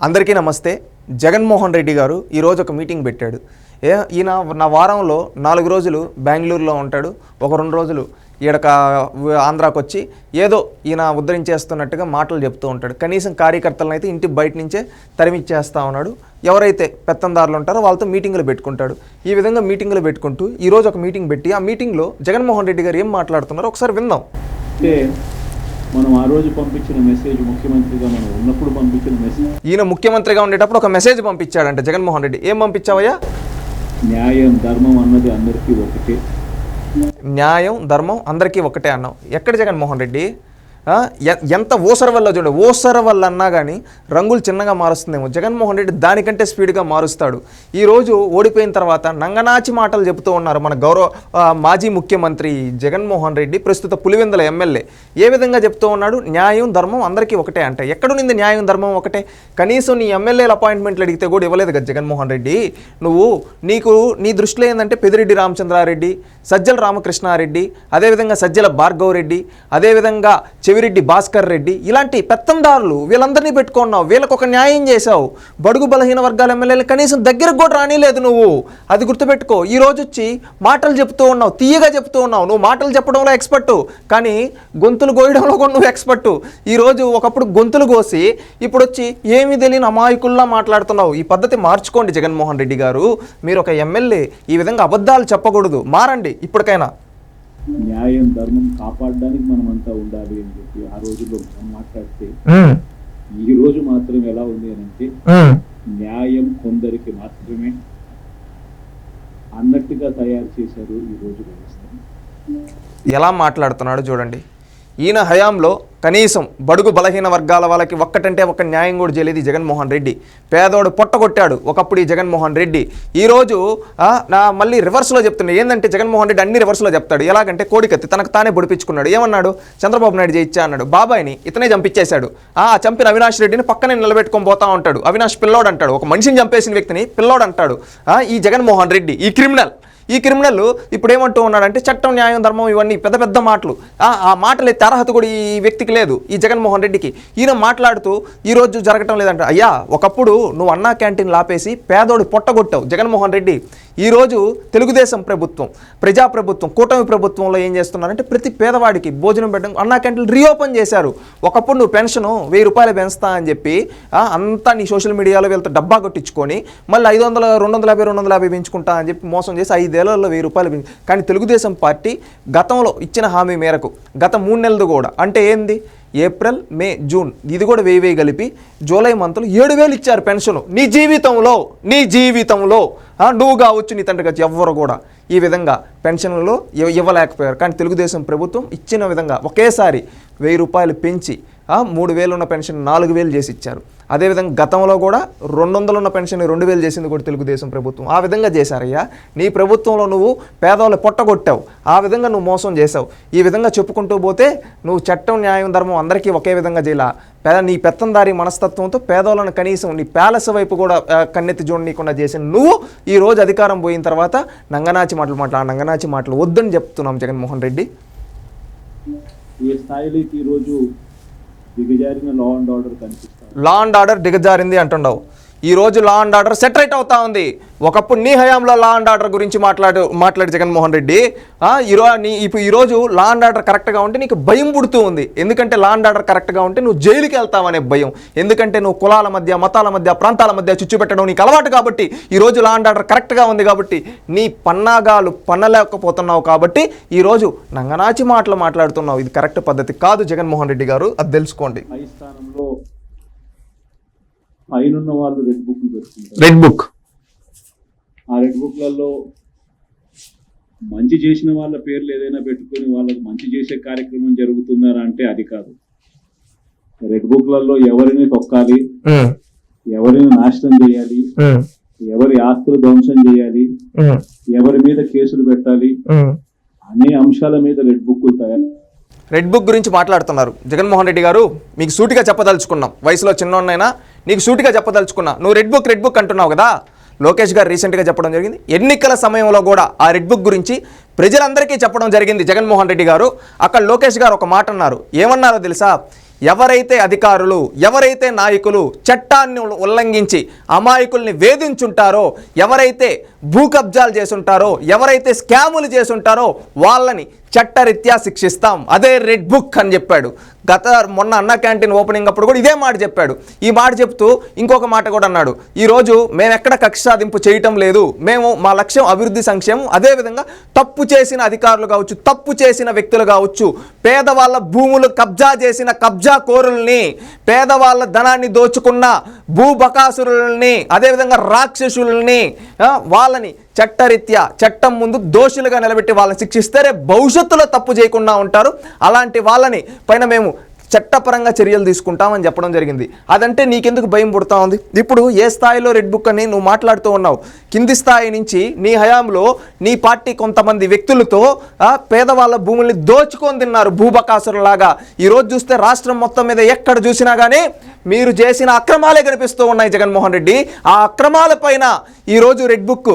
అందరికీ నమస్తే. జగన్మోహన్ రెడ్డి గారు ఈరోజు ఒక మీటింగ్ పెట్టాడు. ఏ ఈయన నా వారంలో నాలుగు రోజులు బెంగళూరులో ఉంటాడు. ఒక రెండు రోజులు ఈడక ఆంధ్రాకు వచ్చి ఏదో ఈయన ఉద్ధరించేస్తున్నట్టుగా మాటలు చెప్తూ ఉంటాడు. కనీసం కార్యకర్తలను అయితే ఇంటి బయట నుంచే తరిమిచ్చేస్తూ ఉన్నాడు. ఎవరైతే పెత్తందారులు ఉంటారో వాళ్ళతో మీటింగులు పెట్టుకుంటాడు. ఈ విధంగా మీటింగులు పెట్టుకుంటూ ఈరోజు ఒక మీటింగ్ పెట్టి ఆ మీటింగ్లో జగన్మోహన్ రెడ్డి గారు ఏం మాట్లాడుతున్నారో ఒకసారి విందాం. మనం ఆ రోజు పంపించిన మెసేజ్ ముఖ్యమంత్రిగా మనం ఉన్నప్పుడు పంపించిన మెసేజ్ ఈయన ముఖ్యమంత్రిగా ఉండేటప్పుడు ఒక మెసేజ్ పంపించాడంట జగన్మోహన్ రెడ్డి. ఏం పంపించావయ్యా? న్యాయం ధర్మం అన్నది అందరికీ ఒకటే. న్యాయం ధర్మం అందరికీ ఒకటే అన్నాం ఎక్కడ జగన్మోహన్ రెడ్డి? ఎంత ఓసర వల్ల చూడండి ఓసర వల్ల అన్నా కానీ రంగులు చిన్నగా మారుస్తుందేమో. జగన్మోహన్ రెడ్డి దానికంటే స్పీడ్గా మారుస్తాడు. ఈరోజు ఓడిపోయిన తర్వాత నంగనాచి మాటలు చెబుతూ ఉన్నారు మన గౌరవ మాజీ ముఖ్యమంత్రి జగన్మోహన్ రెడ్డి ప్రస్తుత పులివెందుల ఎమ్మెల్యే. ఏ విధంగా చెప్తూ ఉన్నాడు? న్యాయం ధర్మం అందరికీ ఒకటే అంటే ఎక్కడుంది న్యాయం ధర్మం ఒకటే? కనీసం నీ ఎమ్మెల్యేల అపాయింట్మెంట్లు అడిగితే కూడా ఇవ్వలేదు కదా జగన్మోహన్ రెడ్డి. నువ్వు నీకు నీ దృష్టిలో ఏంటంటే పెదిరెడ్డి రామచంద్రారెడ్డి సజ్జల రామకృష్ణారెడ్డి అదేవిధంగా సజ్జల భార్గవ్ రెడ్డి అదేవిధంగా చెవిరెడ్డి భాస్కర్ రెడ్డి ఇలాంటి పెత్తందారులు వీళ్ళందరినీ పెట్టుకున్నావు వీళ్ళకు ఒక న్యాయం చేశావు. బడుగు బలహీన వర్గాల ఎమ్మెల్యేలు కనీసం దగ్గరకు కూడా రానిలేదు నువ్వు. అది గుర్తుపెట్టుకో ఈ రోజు వచ్చి మాటలు చెప్తూ ఉన్నావు తీయగా చెప్తూ ఉన్నావు. నువ్వు మాటలు చెప్పడంలో ఎక్స్పర్టు కానీ గొంతులు కోయడంలో కూడా నువ్వు ఎక్స్పర్టు ఈ రోజు ఒకప్పుడు గొంతులు కోసి ఇప్పుడు వచ్చి ఏమీ తెలియని అమాయకుల్లా మాట్లాడుతున్నావు. ఈ పద్ధతి మార్చుకోండి జగన్మోహన్ రెడ్డి గారు. మీరు ఒక ఎమ్మెల్యే ఈ విధంగా అబద్ధాలు చెప్పకూడదు. మారండి ఇప్పటికైనా. న్యాయం ధర్మం కాపాడడానికి మనం అంతా ఉండాలి అని చెప్పి ఆ రోజుల్లో మనం మాట్లాడితే ఈ రోజు మాత్రం ఎలా ఉంది అని అంటే న్యాయం కొందరికి మాత్రమే అన్నట్టుగా తయారు చేశారు ఈ రోజు వ్యవస్థ. ఎలా మాట్లాడుతున్నాడు చూడండి. ఈయన హయాంలో కనీసం బడుగు బలహీన వర్గాల వాళ్ళకి ఒక్కటంటే ఒక్క న్యాయం కూడా చేయలేదు ఈ జగన్మోహన్ రెడ్డి. పేదోడు పొట్టగొట్టాడు ఒకప్పుడు ఈ జగన్మోహన్ రెడ్డి. ఈరోజు నా మళ్ళీ రివర్స్లో చెప్తున్నా. ఏంటంటే జగన్మోహన్ రెడ్డి అన్ని రివర్స్లో చెప్తాడు. ఎలాగంటే కోడికత్తి తనకు తానే పొడిపించుకున్నాడు. ఏమన్నాడు? చంద్రబాబు నాయుడు చేయించా అన్నాడు. బాబాయిని ఇతనే చంపించేశాడు ఆ చంపిన అవినాష్ రెడ్డిని పక్కనే నిలబెట్టుకొని పోతా ఉంటాడు. అవినాష్ పిల్లోడు అంటాడు. ఒక మనిషిని చంపేసిన వ్యక్తిని పిల్లోడు అంటాడు. ఆ, ఈ జగన్మోహన్ రెడ్డి ఈ క్రిమినల్ ఈ క్రిమినల్ ఇప్పుడు ఏమంటూ ఉన్నాడంటే చట్టం న్యాయం ధర్మం ఇవన్నీ పెద్ద పెద్ద మాటలు. ఆ మాటలు ఎత్తే అర్హత కూడా ఈ వ్యక్తికి లేదు ఈ జగన్మోహన్ రెడ్డికి. ఈయన మాట్లాడుతూ ఈరోజు జరగటం లేదంట. అయ్యా ఒకప్పుడు నువ్వు అన్నా క్యాంటీన్ లాపేసి పేదోడు పొట్టగొట్టావు జగన్మోహన్ రెడ్డి. ఈరోజు తెలుగుదేశం ప్రభుత్వం ప్రజాప్రభుత్వం కూటమి ప్రభుత్వంలో ఏం చేస్తున్నారంటే ప్రతి పేదవాడికి భోజనం పెట్టడం అన్నా క్యాంటీన్ రీఓపెన్ చేశారు. ఒకప్పుడు నువ్వు పెన్షన్ వెయ్యి రూపాయలు పెంచుతా అని చెప్పి అంతా నీ సోషల్ మీడియాలో వీళ్ళతో డబ్బా కొట్టించుకొని మళ్ళీ ఐదు వందల రెండు వందల యాభై రెండు వందల యాభై పెంచుకుంటా అని చెప్పి మోసం చేసి ఐదేళ్ళలో వెయ్యి రూపాయలు పెంచు కానీ తెలుగుదేశం పార్టీ గతంలో ఇచ్చిన హామీ మేరకు గత మూడు నెలలు కూడా అంటే ఏంది? April May June. ఇది కూడా వెయ్యి వెయ్యి కలిపి జూలై మంత్లో ఏడు వేలు ఇచ్చారు పెన్షన్. నీ జీవితంలో నీ జీవితంలో. నువ్వు కావచ్చు నీ తండ్రి కావచ్చు ఎవ్వరు కూడా ఈ విధంగా పెన్షన్లలో ఇవ్వ- ఇవ్వలేకపోయారు. కానీ తెలుగుదేశం ప్రభుత్వం ఇచ్చిన విధంగా ఒకేసారి వెయ్యి రూపాయలు పెంచి మూడు వేలు ఉన్న పెన్షన్ నాలుగు వేలు చేసి ఇచ్చారు. అదేవిధంగా గతంలో కూడా రెండు వందలు ఉన్న పెన్షన్ రెండు వేలు చేసింది కూడా తెలుగుదేశం ప్రభుత్వం. ఆ విధంగా చేశారయ్యా. నీ ప్రభుత్వంలో నువ్వు పేదవాళ్ళు పొట్టగొట్టావు. ఆ విధంగా నువ్వు మోసం చేసావు ఈ విధంగా చెప్పుకుంటూ పోతే నువ్వు చట్టం న్యాయం ధర్మం అందరికీ ఒకే విధంగా చేయాల. పేద నీ పెత్తందారి మనస్తత్వంతో పేదవాళ్ళను కనీసం నీ ప్యాలెస్ వైపు కూడా కన్నెత్తి చూడనీయకుండా చేసిన నువ్వు ఈ రోజు అధికారం పోయిన తర్వాత నంగనాచి మాటలు మాట్లాడ నంగనాచి మాటలు వద్దని చెప్తున్నాం జగన్మోహన్ రెడ్డి. ఈ స్థాయిలోకి ఈ రోజు దిగజారిన లా అండ్ ఆర్డర్ కనిపిస్తుంది లా అండ్ ఆర్డర్ దిగజారింది అంటున్నావు ఈరోజు లా అండ్ ఆర్డర్ సెటరేట్ అవుతా ఉంది. ఒకప్పుడు నీ హయాంలో లా అండ్ ఆర్డర్ గురించి మాట్లాడు మాట్లాడి జగన్మోహన్ రెడ్డి ఈరోజు ఈరో నీ ఇప్పుడు ఈరోజు లా అండ్ ఆర్డర్ కరెక్ట్గా ఉంటే నీకు భయం పుడుతూ ఉంది. ఎందుకంటే లా అండ్ ఆర్డర్ కరెక్ట్గా ఉంటే నువ్వు జైలుకి వెళ్తావనే భయం. ఎందుకంటే నువ్వు కులాల మధ్య మతాల మధ్య ప్రాంతాల మధ్య చుచ్చు పెట్టడం నీకు అలవాటు కాబట్టి ఈ రోజు లా అండ్ ఆర్డర్ కరెక్ట్గా ఉంది కాబట్టి నీ పన్నాగాలు పన్నలేకపోతున్నావు కాబట్టి ఈరోజు నంగనాచి మాటలు మాట్లాడుతున్నావు. ఇది కరెక్ట్ పద్ధతి కాదు జగన్మోహన్ రెడ్డి గారు. అది తెలుసుకోండి. పై స్థానంలో పైనున్న వాళ్ళు రెడ్ పెట్టుకుంటారు. రెడ్ బుక్ ఆ రెడ్ బుక్లలో మంచి చేసిన వాళ్ళ పేర్లు ఏదైనా పెట్టుకొని వాళ్ళకి మంచి చేసే కార్యక్రమం జరుగుతుందా అంటే అది కాదు. రెడ్ బుక్లలో ఎవరిని తొక్కాలి ఎవరిని నాశనం చేయాలి ఎవరి ఆస్తులు ధ్వంసం చేయాలి ఎవరి మీద కేసులు పెట్టాలి అనే అంశాల మీద రెడ్ బుక్లు తయారు. రెడ్ బుక్ గురించి మాట్లాడుతున్నారు జగన్మోహన్ రెడ్డి గారు. మీకు సూటిగా చెప్పదలుచుకున్నాం. వయసులో చిన్నోన్నైనా నీకు సూటిగా చెప్పదలుచుకున్నా. నువ్వు రెడ్ బుక్ రెడ్ బుక్ అంటున్నావు కదా? లోకేష్ గారు రీసెంట్గా చెప్పడం జరిగింది. ఎన్నికల సమయంలో కూడా ఆ రెడ్ బుక్ గురించి ప్రజలందరికీ చెప్పడం జరిగింది జగన్మోహన్ రెడ్డి గారు. అక్కడ లోకేష్ గారు ఒక మాట అన్నారు. ఏమన్నారో తెలుసా? ఎవరైతే అధికారులు ఎవరైతే నాయకులు చట్టాన్ని ఉల్లంఘించి అమాయకుల్ని వేధించుంటారో ఎవరైతే భూ కబ్జాలు చేసుంటారో ఎవరైతే స్కాములు చేసుంటారో వాళ్ళని చట్టరీత్యా శిక్షిస్తాం. అదే రెడ్ బుక్ అని చెప్పాడు. గత మొన్న అన్న క్యాంటీన్ ఓపెనింగ్ అప్పుడు కూడా ఇదే మాట చెప్పాడు. ఈ మాట చెప్తూ ఇంకొక మాట కూడా అన్నాడు. ఈరోజు మేము ఎక్కడ కక్ష సాధింపు చేయటం లేదు. మేము మా లక్ష్యం అభివృద్ధి సంక్షేమం అదేవిధంగా తప్పు చేసిన అధికారులు కావచ్చు తప్పు చేసిన వ్యక్తులు కావచ్చు పేదవాళ్ళ భూములు కబ్జా చేసిన కబ్జా కోరుల్ని పేదవాళ్ళ ధనాన్ని దోచుకున్న భూబకాసురుల్ని అదేవిధంగా రాక్షసుల్ని వాళ్ళని చట్టరీత్యా చట్టం ముందు దోషులుగా నిలబెట్టి వాళ్ళని శిక్షిస్తే భవిష్యత్తులో తప్పు చేయకుండా ఉంటారు. అలాంటి వాళ్ళని పైన మేము చట్టపరంగా చర్యలు తీసుకుంటామని చెప్పడం జరిగింది. అదంటే నీకెందుకు భయం పుడతా ఉంది? ఇప్పుడు ఏ స్థాయిలో రెడ్ బుక్ అని నువ్వు మాట్లాడుతూ ఉన్నావు? కింది స్థాయి నుంచి నీ హయాంలో నీ పార్టీ కొంతమంది వ్యక్తులతో పేదవాళ్ళ భూముల్ని దోచుకొని తిన్నారు భూబకాసురులాగా. ఈరోజు చూస్తే రాష్ట్రం మొత్తం మీద ఎక్కడ చూసినా కానీ మీరు చేసిన అక్రమాలే కనిపిస్తూ ఉన్నాయి జగన్మోహన్ రెడ్డి. ఆ అక్రమాల పైన ఈరోజు రెడ్ బుక్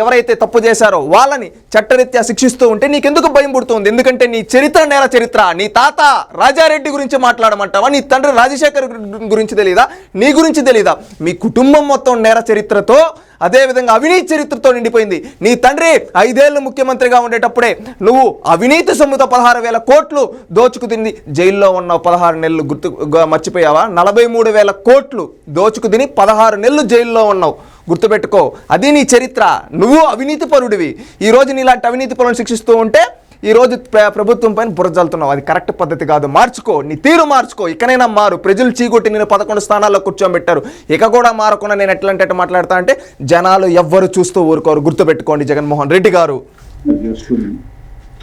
ఎవరైతే తప్పు చేశారో వాళ్ళని చట్టరీత్యా శిక్షిస్తూ ఉంటే నీకెందుకు భయం పుడుతుంది ఎందుకంటే నీ చరిత్ర నేల చరిత్ర. నీ తాత రాజారెడ్డి గురించి మాట్లాడమంటావా? నీ తండ్రి రాజశేఖర్ గురించి తెలీదా? నీ గురించి తెలీదా? మీ కుటుంబం మొత్తం నేర చరిత్రతో అదేవిధంగా అవినీతి చరిత్రతో నిండిపోయింది. నీ తండ్రి ఐదేళ్ళు ముఖ్యమంత్రిగా ఉండేటప్పుడే నువ్వు అవినీతి సొమ్ముతో పదహారు వేల కోట్లు దోచుకు జైల్లో ఉన్నావు పదహారు నెలలు గుర్తు మర్చిపోయావా? నలభై మూడు వేల కోట్లు దోచుకు తిని పదహారు నెలలు జైల్లో ఉన్నావు. గుర్తుపెట్టుకో అది నీ చరిత్ర. నువ్వు అవినీతి పరుడివి. ఈరోజు నీలాంటి అవినీతి పరులను శిక్షిస్తూ ఉంటే ఈ రోజు ప్ర- ప్రభుత్వం పైన బురజల్తున్నావు అది కరెక్ట్ పద్ధతి కాదు. మార్చుకో. నీ తీరు మార్చుకో. ఇకనైనా మారు. ప్రజలు చీకొట్టి నేను పదకొండు స్థానాల్లో కూర్చోబెట్టారు ఇక కూడా మారకుండా నేను ఎట్లాంటి ఎట్లా మాట్లాడతా అంటే జనాలు ఎవ్వరు చూస్తూ ఊరుకోరు. గుర్తుపెట్టుకోండి జగన్మోహన్ రెడ్డి గారు.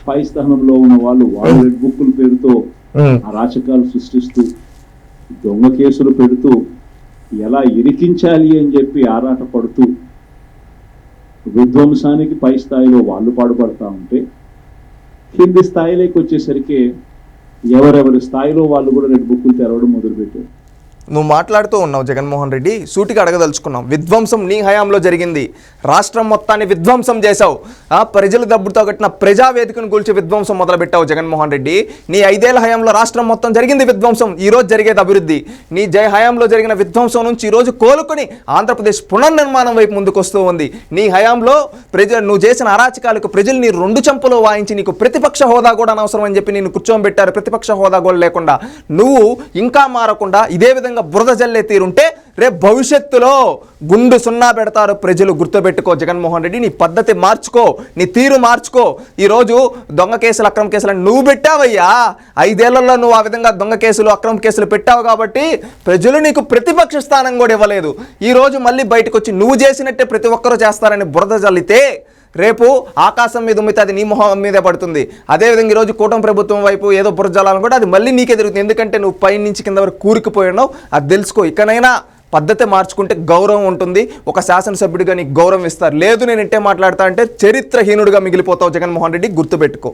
పై స్థానంలో ఉన్న వాళ్ళు వాళ్ళ బుక్కుల పేరుతో అరాచకాలు సృష్టిస్తూ దొంగ కేసులు పెడుతూ ఎలా ఇరికించాలి అని చెప్పి ఆరాట పడుతూ విధ్వంసానికి పై స్థాయిలో వాళ్ళు పాడుపడతా ఉంటే కింది స్థాయిలోకి వచ్చేసరికి ఎవరెవరి స్థాయిలో వాళ్ళు కూడా రెడ్ బుక్కులు తెరవడం మొదలుపెట్టారు. నువ్వు మాట్లాడుతూ ఉన్నావు జగన్మోహన్ రెడ్డి సూటిగా అడగదలుచుకున్నాం విధ్వంసం నీ హయాంలో జరిగింది. రాష్ట్రం మొత్తాన్ని విధ్వంసం చేశావు. ఆ ప్రజల దబ్బుతో కట్టిన ప్రజావేదికను కూల్చి విధ్వంసం మొదలుపెట్టావు జగన్మోహన్ రెడ్డి. నీ ఐదేళ్ళ హయాంలో రాష్ట్రం మొత్తం జరిగింది విధ్వంసం. ఈ రోజు జరిగేది అభివృద్ధి. నీ జయ హయాంలో జరిగిన విధ్వంసం నుంచి ఈరోజు కోలుకొని ఆంధ్రప్రదేశ్ పునర్నిర్మాణం వైపు ముందుకు వస్తూ ఉంది. నీ హయాంలో ప్రజ నువ్వు చేసిన అరాచకాలకు ప్రజలు నీ రెండు చంపలు వాయించి నీకు ప్రతిపక్ష హోదా కూడా అనవసరం అని చెప్పి నేను కూర్చోబెట్టారు. ప్రతిపక్ష హోదా కూడా లేకుండా. నువ్వు ఇంకా మారకుండా ఇదే విధంగా బురద జల్లే తీరుంటే రేపు భవిష్యత్తులో గుండు సున్నా పెడతారు ప్రజలు గుర్తుపెట్టుకో జగన్మోహన్ రెడ్డి. నీ పద్ధతి మార్చుకో నీ తీరు మార్చుకో. ఈరోజు దొంగ కేసులు అక్రమ కేసులు అని నువ్వు పెట్టావయ్యా. ఐదేళ్ళలో నువ్వు ఆ విధంగా దొంగ కేసులు అక్రమ కేసులు పెట్టావు కాబట్టి ప్రజలు నీకు ప్రతిపక్ష స్థానం కూడా ఇవ్వలేదు. ఈ రోజు మళ్ళీ బయటకు వచ్చి నువ్వు చేసినట్టే ప్రతి ఒక్కరూ చేస్తారని బురద జల్లితే రేపు ఆకాశం మీద ఉమ్మితే అది నీ మొహం మీదే పడుతుంది. అదేవిధంగా ఈరోజు కూటమి ప్రభుత్వం వైపు ఏదో బురజాలను కూడా అది మళ్ళీ నీకే తిరుగుతుంది. ఎందుకంటే నువ్వు పై నుంచి కింద వరకు కూరుకుపోయినావు అది తెలుసుకో. ఇకనైనా పద్ధతి మార్చుకుంటే గౌరవం ఉంటుంది. ఒక శాసనసభ్యుడిగా నీకు గౌరవం ఇస్తారు. లేదు నేను ఇంటే మాట్లాడతా అంటే చరిత్రహీనుడిగా మిగిలిపోతావు జగన్మోహన్ రెడ్డి. గుర్తుపెట్టుకో.